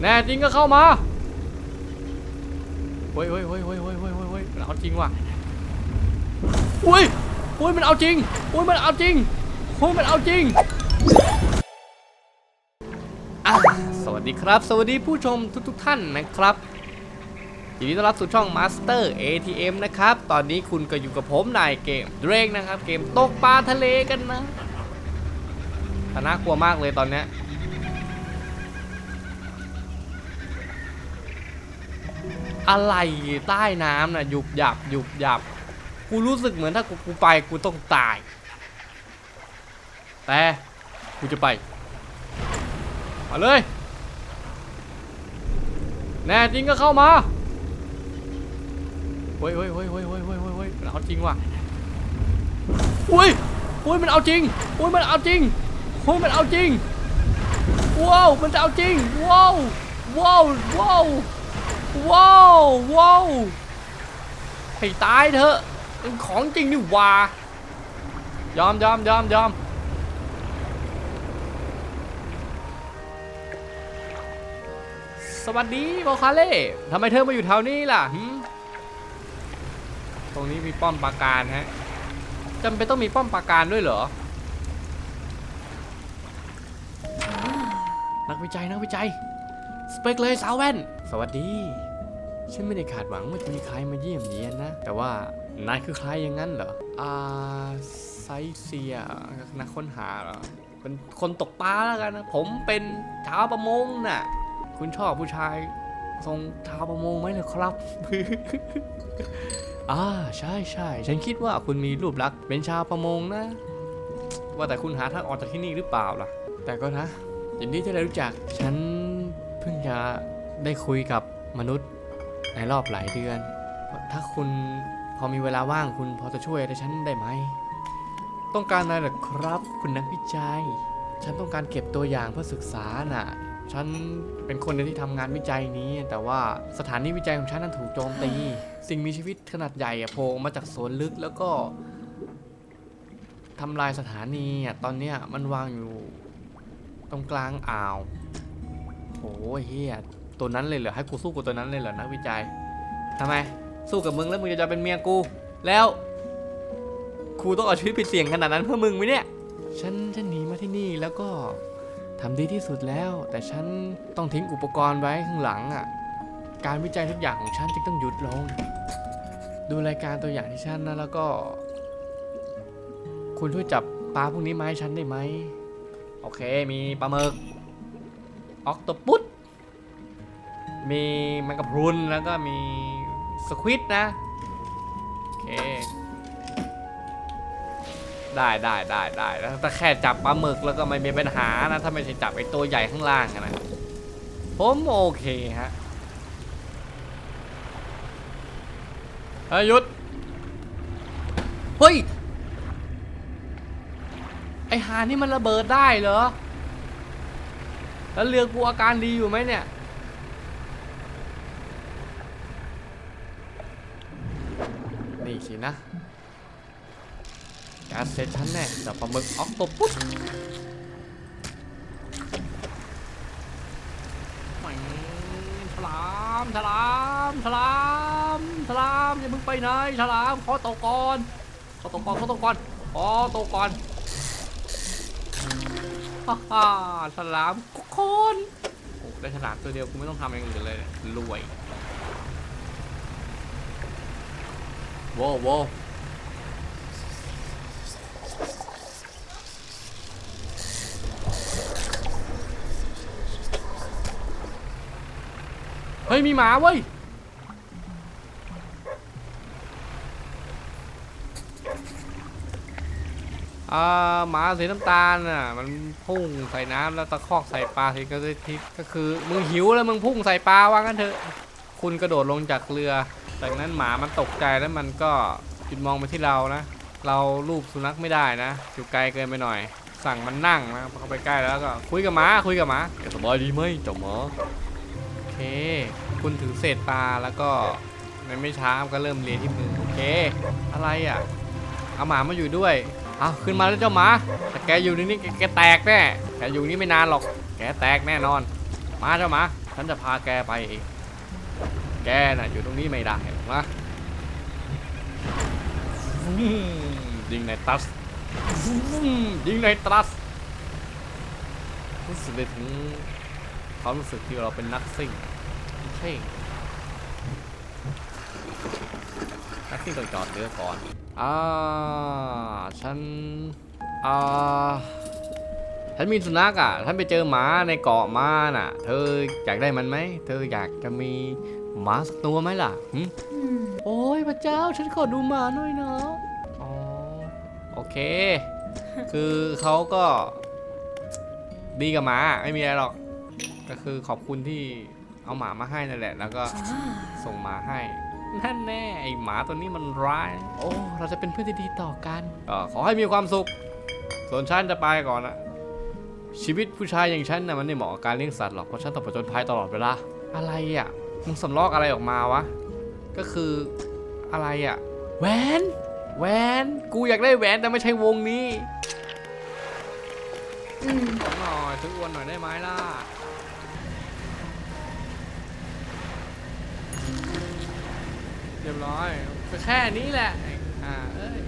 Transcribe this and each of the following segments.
แน่จริงก็เข้ามาเฮ้ยเฮ้ยเฮ้ยเฮ้ยเฮ้ยเฮ้ยเฮ้ยมันเอาจริงว่ะอุ้ยอุ้ยมันเอาจริงอุ้ยมันเอาจริงอุ้ยมันเอาจริงสวัสดีครับ สวัสดีผู้ชมทุกทท่านนะครับยินดีต้อนรับสู่ช่อง Master ATM นะครับ ตอนนี้คุณก็อยู่กับผมนายเกมเดรกนะครับ เกมตกปลาทะเลกันนะน่ากลัวมากเลยตอนเนี้ย อะไรใต้น้ำน่ะหยุบหยับหยุบหยับ กูรู้สึกเหมือนถ้ากูกูไปกูต้องตาย แต่กูจะไป มาเลย แน่จริงก็เข้ามาเฮ้ยเฮ้ยเฮ้ยเฮ้ยเฮ้ยเฮ้ยเฮ้ยมันเอาจริงว่ะอุ้ยอุ้ยมันเอาจริงอุ้ยมันเอาจริงอุ้ยมันเอาจริงว้าวมันจะเอาจริงว้าวว้าวว้าว ว้าวว้าวให้ตายเถอะของจริงนี่ว่ายอมยอมยอมยอมสวัสดีบอคาเล่ทำไมเธอมาอยู่แถวนี้ล่ะตรงนี้มีป้อมปราการฮะจำเป็นต้องมีป้อมปราการด้วยเหรอ นักวิจัยนักวิจัย สเปกเลยสาวแว่น สวัสดี ฉันไม่ได้คาดหวังว่าจะมีใครมาเยี่ยมเยียนนะ แต่ว่านายคือใครอย่างนั้นเหรอ อ่า ไซเซียนักค้นหาเหรอเป็นคนตกปลาแล้วกันนะ ผมเป็นชาวประมงน่ะ คุณชอบผู้ชายทรงชาวประมงไหมล่ะครับ อ่าใช่ใช่ฉันคิดว่าคุณมีรูปลักษณ์เป็นชาวประมงนะ ว่าแต่คุณหาทางออกจากที่นี่หรือเปล่าล่ะ แต่ก็นะยินดีที่ได้รู้จัก ฉันเพิ่งจะได้คุยกับมนุษย์ ในรอบหลายเดือน ถ้าคุณพอมีเวลาว่างคุณพอจะช่วยอะไรฉันได้ไหม ต้องการอะไรหรอครับ คุณนักวิจัย ฉันต้องการเก็บตัวอย่างเพื่อศึกษาน่ะ ฉันเป็นคนที่ทำงานวิจัยนี้ แต่ว่าสถานีวิจัยของฉันนั้นถูกโจมตี สิ่งมีชีวิตขนาดใหญ่อะโผล่มาจากสวนลึกแล้วก็ทำลายสถานีอะตอนเนี้ยมันวางอยู่ ตรงกลางอ่าวโอ้เฮีย ตัวนั้นเลยเหรอให้กูสู้กับตัวนั้นเลยเหรอนักวิจัยทำไมสู้กับมึงแล้วมึงจะจะเป็นเมียกู แล้วกูต้องเอาชีวิตไปเสี่ยงขนาดนั้นเพื่อมึงไหมเนี่ย ฉันฉันหนีมาที่นี่แล้วก็ทำดีที่สุดแล้ว แต่ฉันต้องทิ้งอุปกรณ์ไว้ข้างหลังอะการวิจัยทุกอย่างของฉันจึงต้องหยุดลง ดูรายการตัวอย่างที่ฉันนะแล้วก็ คุณช่วยจับปลาพวกนี้มาให้ฉันได้ไหมโอเคมีปลาหมึกออกโตปุส มีแมงกะพรุนแล้วก็มีสควิดนะ โอเค ได้ได้ได้ได้แล้วถ้าแค่จับปลาหมึกแล้วก็ไม่มีปัญหานะ ถ้าไม่ใช่จับไอ้ตัวใหญ่ข้างล่างนะ ผมโอเคฮะเฮ้ยหยุด เฮ้ย ไอหานี่มันระเบิดได้เหรอ แล้วเรือกูอาการดีอยู่ไหมเนี่ย สินะแกสเซชันแน่เดี๋ยวปลาหมึกออกตบปุ๊บฉลามฉลามฉลามฉลามอย่ามึงไปไหนฉลามขอตกก่อนขอตกก่อนขอตกก่อนขอตกก่อนฮ่าฮ่าฉลามทุกคนโอ้ได้ฉลามตัวเดียวกูไม่ต้องทำอย่างอื่นเลยรวย โว้โว้เฮ้ยมีหมาเว้ยอ่าหมาสีน้ำตาลน่ะมันพุ่งใส่น้ำแล้วตะคอกใส่ปลาทีก็ได้ทิก็คือมึงหิวแล้วมึงพุ่งใส่ปลาว่างั้นเถอะ คุณกระโดดลงจากเรือ จากนั้นหมามันตกใจแล้วมันก็หยุดมองไปที่เรานะ เราลูบสุนัขไม่ได้นะอยู่ไกลเกินไปหน่อย สั่งมันนั่งนะพอเข้าไปใกล้แล้วก็คุยกับหมาคุยกับหมาแกสบายดีไหมเจ้าหมาโอเค คุณถือเศษปลาแล้วก็ในไม่ช้ามันก็เริ่มเลียที่มือโอเค อะไรอะเอาหมามาอยู่ด้วยเอาขึ้นมาแล้วเจ้าหมาแต่แกอยู่นี่นี่แกแกแตกแน่แกอยู่นี่ไม่นานหรอก แกแตกแน่นอน มาเจ้าหมาฉันจะพาแกไปเอง แกน่ะอยู่ตรงนี้ไม่ได้หรอกนะยิงในตัสยิงในตัสรู้สึกได้ถึงความรู้สึกที่เราเป็นนักซิ่งเท่นักซิ่งต้องจอดเรือก่อนอ่าฉันอ่าฉันมีสุนัขอะฉันไปเจอหมาในเกาะมาน่ะ เธออยากได้มันไหม เธออยากจะมี หมาสักตัวไหมล่ะหึโอ้ยพระเจ้าฉันขอดูหมาหน่อยนะอ๋อโอเค คือเขาก็ดีกับหมาไม่มีอะไรหรอก ก็คือขอบคุณที่เอาหมามาให้นั่นแหละ แล้วก็ส่งหมาให้นั่นแน่ไอหมาตัวนี้มันร้าย โอ้เราจะเป็นเพื่อนที่ดีต่อกันก็ขอให้มีความสุข ส่วนฉันจะไปก่อนนะชีวิตผู้ชายอย่างฉันน่ะมันไม่เหมาะกับการเลี้ยงสัตว์หรอกเพราะฉันต้องผจญภัยตลอดเวลาอะไรอะ มึงสำลอกอะไรออกมาวะ ก็คืออะไรอะแหวนแหวนกูอยากได้แหวนแต่ไม่ใช่วงนี้ขอหน่อยซื้ออวนหน่อยได้ไหมล่ะเรียบร้อยก็แค่นี้แหละอ่าเอ้ย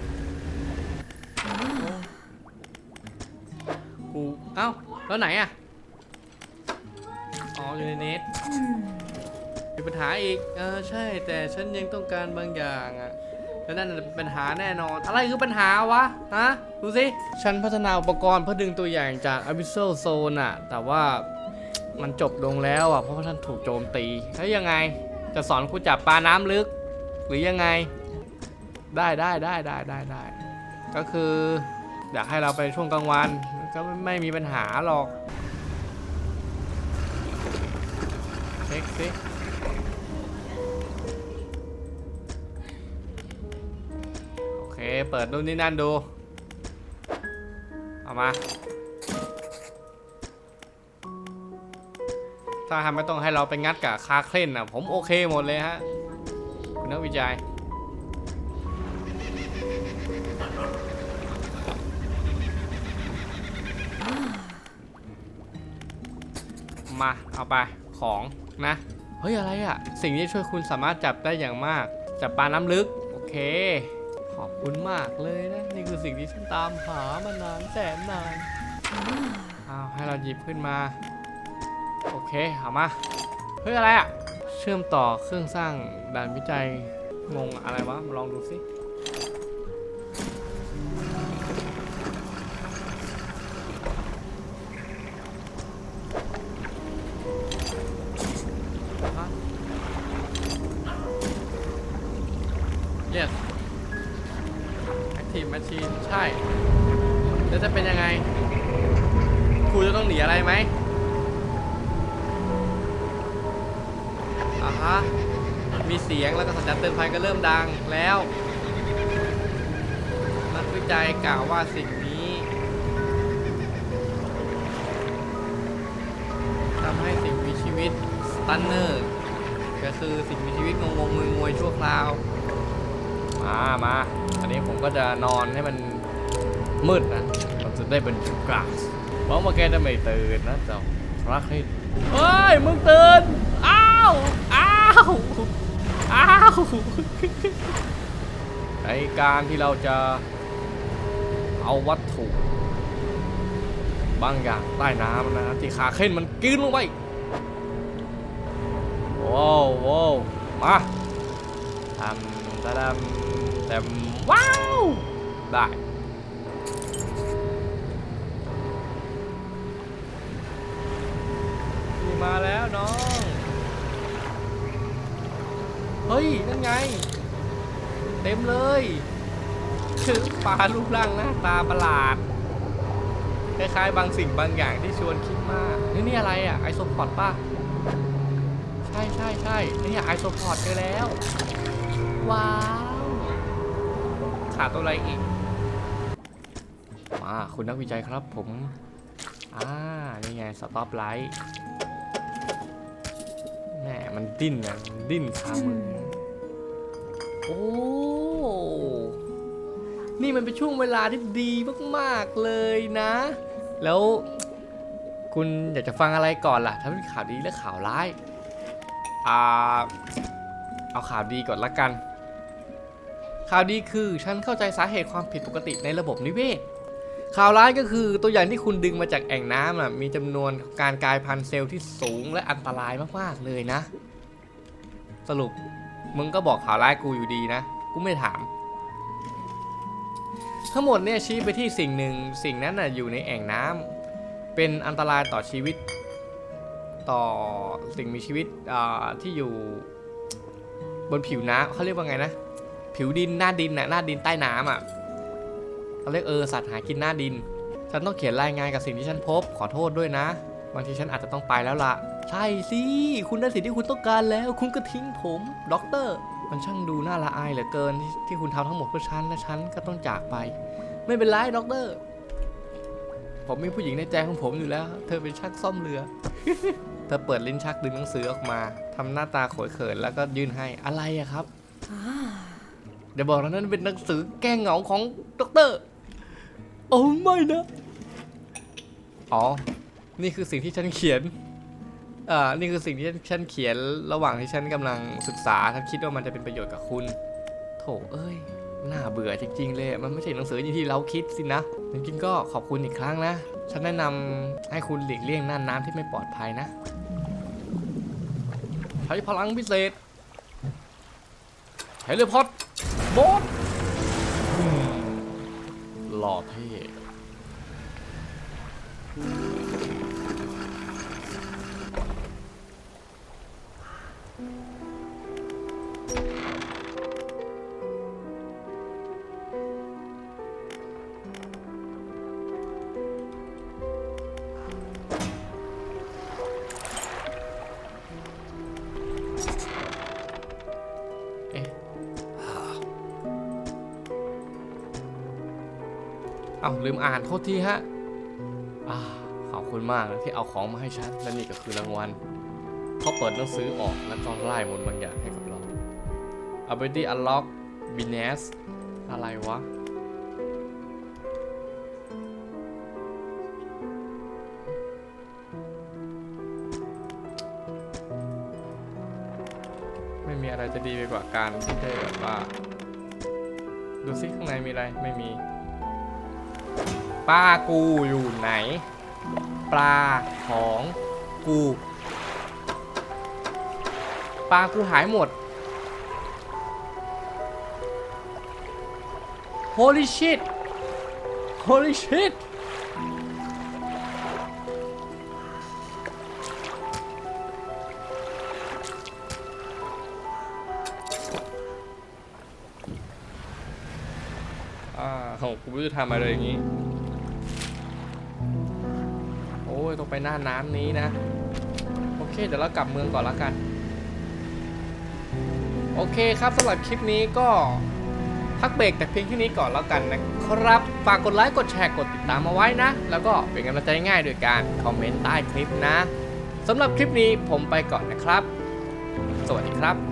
กูเอ้าแล้วไหนอะอ๋ออยู่ในเน็ต มีปัญหาอีกเออใช่แต่ฉันยังต้องการบางอย่างอะแล้วนั่นเป็นปัญหาแน่นอน อะไรคือปัญหาวะฮะดูสิฉันพัฒนาอุปกรณ์เพื่อดึงตัวอย่างจาก Abyssal Zone อะแต่ว่ามันจบลงแล้วอะเพราะว่าฉันถูกโจมตีแล้วยังไงจะสอนกูจับปลาน้ำลึก หรือยังไง ได้ได้ได้ได้ได้ได้ก็คืออยากให้เราไปช่วงกลางวันก็ไม่ไม่มีปัญหาหรอกเช็คสิ เคเปิดนู่นนี่นั่นดู เอามา ถ้าทำไม่ต้องให้เราไปงัดกับคาเคลนอะ ผมโอเคหมดเลยฮะ คุณนักวิจัยมา เอาไป ของนะ เฮ้ย อะไรอะ่ะ สิ่งที่ช่วยคุณสามารถจับได้อย่างมาก จับปลาน้ำลึก โอเค อบคุณมากเลยนะ นี่คือสิ่งที่ฉันตามหามานานแสนนานเอาให้เราหยิบขึ้นมา โอเคเอามาเฮ้ยอะไรอะ่ะเชื่อมต่อเครื่องสร้างด่านวิจัยงงอะไรวะมาลองดูสิ active machine ใช่ แล้วจะเป็นยังไงครูจะต้องหนีอะไรไหมอ่าฮะ มีเสียงแล้วก็สัญญาณเตือนภัยก็เริ่มดังแล้ว นักวิจัยกล่าวว่าสิ่งนี้ทำให้สิ่งมีชีวิตสตันเนอร์ ก็คือสิ่งมีชีวิตงงงงงวยชั่วคราว มามาอันนี้ผมก็จะนอนให้มันมืดนะเราจะได้เป็นจุกราสเพราะว่าแกจะไม่ตื่นนะเจ้าพระคริสต์เฮ้ย มึงตื่น อ้าว อ้าว อ้าวในการที่เราจะเอาวัตถุบางอย่างใต้น้ำนะที่ขาเข้นมันกินลงไปว้าวว้าวมาทำตะดำ แต่ว้าว ได้ นี่มาแล้วน้อง เฮ้ย นั่นไง เต็มเลยคือปลารูปร่างหน้าตาประหลาด คล้ายๆ บางสิ่งบางอย่างที่ชวนคิดมาก นี่นี่อะไรอะ ไอโซพอดป่ะ ใช่ใช่ใช่นี่ไอโซพอร์ตเจอแล้ว ว้าว ขาดตัวอะไรอีก มาคุณนักวิจัยครับผม อ่า นี่ไงสต็อปไลท์แหมมันดิ้นนะมันดิ้นคามือโอ้ นี่มันเป็นช่วงเวลาที่ดีมากๆเลยนะ แล้วคุณอยากจะฟังอะไรก่อนล่ะถ้าเป็นข่าวดีและข่าวร้าย อ่า เอาข่าวดีก่อนละกัน ข่าวดีคือฉันเข้าใจสาเหตุความผิดปกติในระบบนิเวศ ข่าวร้ายก็คือตัวอย่างที่คุณดึงมาจากแอ่งน้ำน่ะมีจำนวนการกลายพันธุ์เซลล์ที่สูงและอันตรายมากๆเลยนะ สรุปมึงก็บอกข่าวร้ายกูอยู่ดีนะ กูไม่ถาม ทั้งหมดเนี่ยชี้ไปที่สิ่งหนึ่งสิ่งนั้นน่ะอยู่ในแอ่งน้ำเป็นอันตรายต่อชีวิต ต่อสิ่งมีชีวิตอ่าที่อยู่บนผิวน้ำเขาเรียกว่าไงนะ ผิวดินหน้าดินน่ะหน้าดินใต้น้ำอะเขาเรียกเออสัตว์หากินหน้าดิน ฉันต้องเขียนรายงานกับสิ่งที่ฉันพบขอโทษด้วยนะบางทีฉันอาจจะต้องไปแล้วล่ะ ใช่สิ คุณได้สิ่งที่คุณต้องการแล้ว คุณก็ทิ้งผมด็อกเตอร์ มันช่างดูน่าละอายเหลือเกินที่ที่คุณทำทั้งหมดเพื่อฉันและฉันก็ต้องจากไป ไม่เป็นไรด็อกเตอร์ ผมมีผู้หญิงในใจของผมอยู่แล้ว เธอเป็นช่างซ่อมเรือ เธอเปิดลิ้นชักดึงหนังสือออกมาทำหน้าตาโขยเขินแล้วก็ยื่นให้อะไรอะครับ เดี๋ยวบอกนะนั่นเป็นหนังสือแก้เหงาของด็อกเตอร์โอ้ไม่นะ อ๋อ นี่คือสิ่งที่ฉันเขียน อ่า นี่คือสิ่งที่ฉันเขียนระหว่างที่ฉันกำลังศึกษาฉันคิดว่ามันจะเป็นประโยชน์กับคุณ โถเอ้ย น่าเบื่อจริง ๆ เลย มันไม่ใช่หนังสืออย่างที่เราคิดสินะ จริงๆก็ขอบคุณอีกครั้งนะ ฉันแนะนำให้คุณหลีกเลี่ยงน่านน้ำที่ไม่ปลอดภัยนะ ใช้พลังพิเศษเฮลิพอด โบสหล่อเท่าลืมอ่านโทษทีฮะอ่าขอบคุณมากนะที่เอาของมาให้ฉันและนี่ก็คือรางวัลเขาเปิดหนังสือออกแล้วก็ไล่มนบางอย่างให้กับเรา Ability Unlock b i n e s อะไรวะไม่มีอะไรจะดีไปกว่าการที่ได้แบบว่า ดูซิข้างในมีอะไรไม่มี ป้ากูอยู่ไหน ปลาของกูปลากูหายหมด Holy shit Holy shit อ่าโหกูไม่รู้จะทำอะไรอย่างนี้ ยต้องไปหน้าน้ำนี้นะ โอเค เดี๋ยวเรากลับเมืองก่อนแล้วกัน โอเคครับสำหรับคลิปนี้ก็พักเบรกแต่เพียงแค่นี้ก่อนแล้วกันนะครับ ฝากกดไลค์ กดแชร์ กดติดตามมาไว้นะ แล้วก็เป็นกำลังใจง่ายโดยการคอมเมนต์ใต้คลิปนะสำหรับคลิปนี้ผมไปก่อนนะครับ สวัสดีครับ